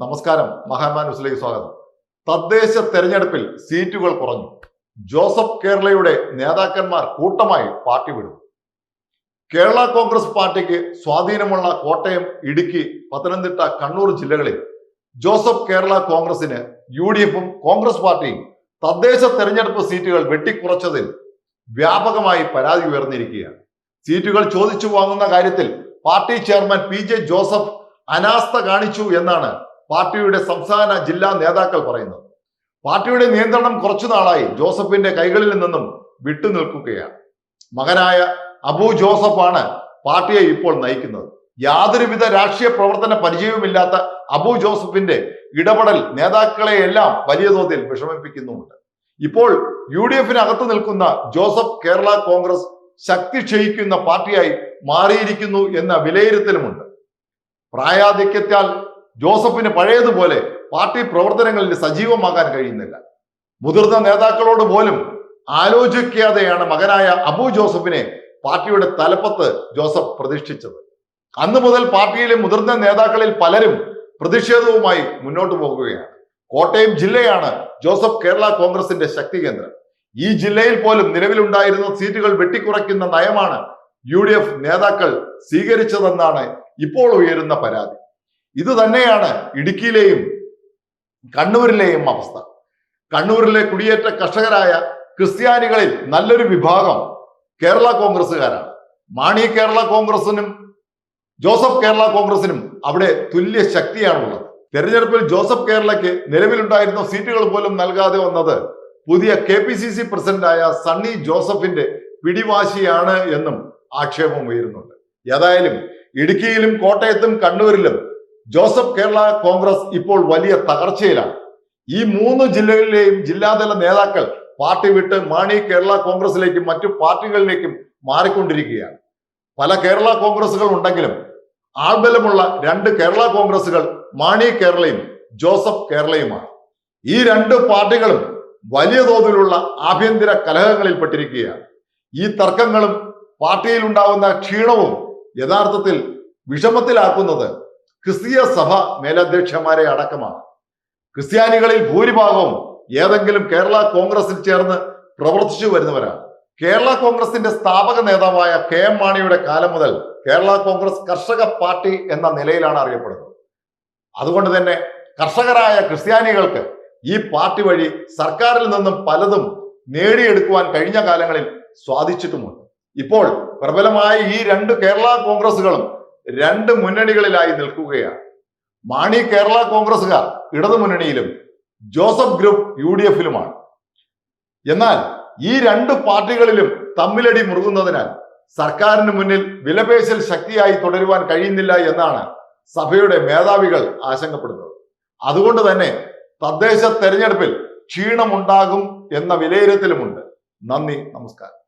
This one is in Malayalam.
നമസ്കാരം മഹാത്മാ ന്യൂസിലേക്ക് സ്വാഗതം. തദ്ദേശ തെരഞ്ഞെടുപ്പിൽ സീറ്റുകൾ കുറഞ്ഞു. ജോസഫ് കേരളയുടെ നേതാക്കന്മാർ കൂട്ടമായി പാർട്ടി വിടും കേരള കോൺഗ്രസ് പാർട്ടിക്ക് സ്വാധീനമുള്ള കോട്ടയം ഇടുക്കി പത്തനംതിട്ട കണ്ണൂർ ജില്ലകളിൽ ജോസഫ് കേരള കോൺഗ്രസിന് യു ഡി എഫും കോൺഗ്രസ് പാർട്ടിയും തദ്ദേശ തെരഞ്ഞെടുപ്പ് സീറ്റുകൾ വെട്ടിക്കുറച്ചതിൽ വ്യാപകമായി പരാതി ഉയർന്നിരിക്കുകയാണ്. സീറ്റുകൾ ചോദിച്ചു വാങ്ങുന്ന കാര്യത്തിൽ party chairman P J Joseph അനാസ്ഥ കാണിച്ചു എന്നാണ് പാർട്ടിയുടെ സംസ്ഥാന ജില്ലാ നേതാക്കൾ പറയുന്നത്. പാർട്ടിയുടെ നിയന്ത്രണം കുറച്ചു നാളായി ജോസഫിന്റെ കൈകളിൽ നിന്നും വിട്ടുനിൽക്കുകയാണ് മകനായ അബു ജോസഫാണ് പാർട്ടിയെ ഇപ്പോൾ നയിക്കുന്നത്. യാതൊരുവിധ രാഷ്ട്രീയ പ്രവർത്തന പരിചയവുമില്ലാത്ത അബു ജോസഫിന്റെ ഇടപെടൽ നേതാക്കളെ എല്ലാം വലിയ തോതിൽ വിഷമിപ്പിക്കുന്നുമുണ്ട്. ഇപ്പോൾ യു ഡി എഫിനകത്ത് നിൽക്കുന്ന ജോസഫ് കേരള കോൺഗ്രസ് ശക്തി ക്ഷയിക്കുന്ന പാർട്ടിയായി മാറിയിരിക്കുന്നു എന്ന വിലയിരുത്തലുമുണ്ട്. പ്രായാധിക്യത്താൽ ജോസഫിന് പഴയതുപോലെ പാർട്ടി പ്രവർത്തനങ്ങളിൽ സജീവമാകാൻ കഴിയുന്നില്ല. മുതിർന്ന നേതാക്കളോട് പോലും ആലോചിക്കാതെയാണ് മകനായ അബു ജോസഫിനെ പാർട്ടിയുടെ തലപ്പത്ത് ജോസഫ് പ്രതിഷ്ഠിച്ചത്. അന്ന് മുതൽ പാർട്ടിയിലെ മുതിർന്ന നേതാക്കളിൽ പലരും പ്രതിഷേധവുമായി മുന്നോട്ട് പോകുകയാണ്. കോട്ടയം ജില്ലയാണ് ജോസഫ് കേരള കോൺഗ്രസിന്റെ ശക്തി കേന്ദ്രം ഈ ജില്ലയിൽ പോലും നിലവിലുണ്ടായിരുന്ന സീറ്റുകൾ വെട്ടിക്കുറയ്ക്കുന്ന നയമാണ് യു നേതാക്കൾ സ്വീകരിച്ചതെന്നാണ് ഇപ്പോൾ ഉയരുന്ന പരാതി. ഇത് തന്നെയാണ് ഇടുക്കിയിലെയും കണ്ണൂരിലെയും അവസ്ഥ. കണ്ണൂരിലെ കുടിയേറ്റ കർഷകരായ ക്രിസ്ത്യാനികളിൽ നല്ലൊരു വിഭാഗം കേരള കോൺഗ്രസ്സുകാരാണ്. മാണി കേരള കോൺഗ്രസിനും ജോസഫ് കേരള കോൺഗ്രസിനും അവിടെ തുല്യ ശക്തിയാണുള്ളത്. തെരഞ്ഞെടുപ്പിൽ ജോസഫ് കേരളയ്ക്ക് നിലവിലുണ്ടായിരുന്ന സീറ്റുകൾ പോലും നൽകാതെ വന്നത് പുതിയ കെ പി സി സി പ്രസിഡന്റായ സണ്ണി ജോസഫിന്റെ പിടിവാശിയാണ് എന്നും ആക്ഷേപം ഉയരുന്നുണ്ട്. ഏതായാലും ഇടുക്കിയിലും കോട്ടയത്തും കണ്ണൂരിലും ജോസഫ് കേരള കോൺഗ്രസ് ഇപ്പോൾ വലിയ തകർച്ചയിലാണ്. ഈ മൂന്ന് ജില്ലകളിലെയും ജില്ലാതല നേതാക്കൾ പാർട്ടി വിട്ട് മാണി കേരള കോൺഗ്രസിലേക്കും മറ്റു പാർട്ടികളിലേക്കും മാറിക്കൊണ്ടിരിക്കുകയാണ്. പല കേരള കോൺഗ്രസുകൾ ഉണ്ടെങ്കിലും ആൾബലമുള്ള രണ്ട് കേരള കോൺഗ്രസുകൾ മാണി കേരളയും ജോസഫ് കേരളയുമാണ്. ഈ രണ്ട് പാർട്ടികളും വലിയ തോതിലുള്ള ആഭ്യന്തര കലഹങ്ങളിൽ പെട്ടിരിക്കുകയാണ്. ഈ തർക്കങ്ങളും പാർട്ടിയിൽ ഉണ്ടാകുന്ന ക്ഷീണവും യഥാർത്ഥത്തിൽ വിഷമത്തിലാക്കുന്നത് ക്രിസ്തീയ സഭ മേലധ്യക്ഷന്മാരെ അടക്കമാണ്. ക്രിസ്ത്യാനികളിൽ ഭൂരിഭാഗവും ഏതെങ്കിലും കേരള കോൺഗ്രസിൽ ചേർന്ന് പ്രവർത്തിച്ചു വരുന്നവരാണ്. കേരള കോൺഗ്രസിന്റെ സ്ഥാപക നേതാവായ കെ എം മാണിയുടെ കാലം മുതൽ കേരള കോൺഗ്രസ് കർഷക പാർട്ടി എന്ന നിലയിലാണ് അറിയപ്പെടുന്നത്. അതുകൊണ്ട് തന്നെ കർഷകരായ ക്രിസ്ത്യാനികൾക്ക് ഈ പാർട്ടി വഴി സർക്കാരിൽ നിന്നും പലതും നേടിയെടുക്കുവാൻ കഴിഞ്ഞ കാലങ്ങളിൽ സ്വാധിച്ചിട്ടുമുണ്ട് ഇപ്പോൾ പ്രബലമായ ഈ രണ്ട് കേരള കോൺഗ്രസുകളും രണ്ട് മുന്നണികളിലായി നിൽക്കുകയാണ്. മാണി കേരള കോൺഗ്രസുകാർ ഇടതു മുന്നണിയിലും ജോസഫ് ഗ്രൂപ്പ് യു ഡി എഫിലുമാണ് എന്നാൽ ഈ രണ്ട് പാർട്ടികളിലും തമ്മിലടി മുറുകുന്നതിനാൽ സർക്കാരിന് മുന്നിൽ വിലപേശൽ ശക്തിയായി തുടരുവാൻ കഴിയുന്നില്ല എന്നാണ് സഭയുടെ മേധാവികൾ ആശങ്കപ്പെടുന്നത്. അതുകൊണ്ട് തന്നെ തദ്ദേശ തെരഞ്ഞെടുപ്പിൽ ക്ഷീണമുണ്ടാകും എന്ന വിലയിരുത്തലുമുണ്ട്. നന്ദി നമസ്കാരം.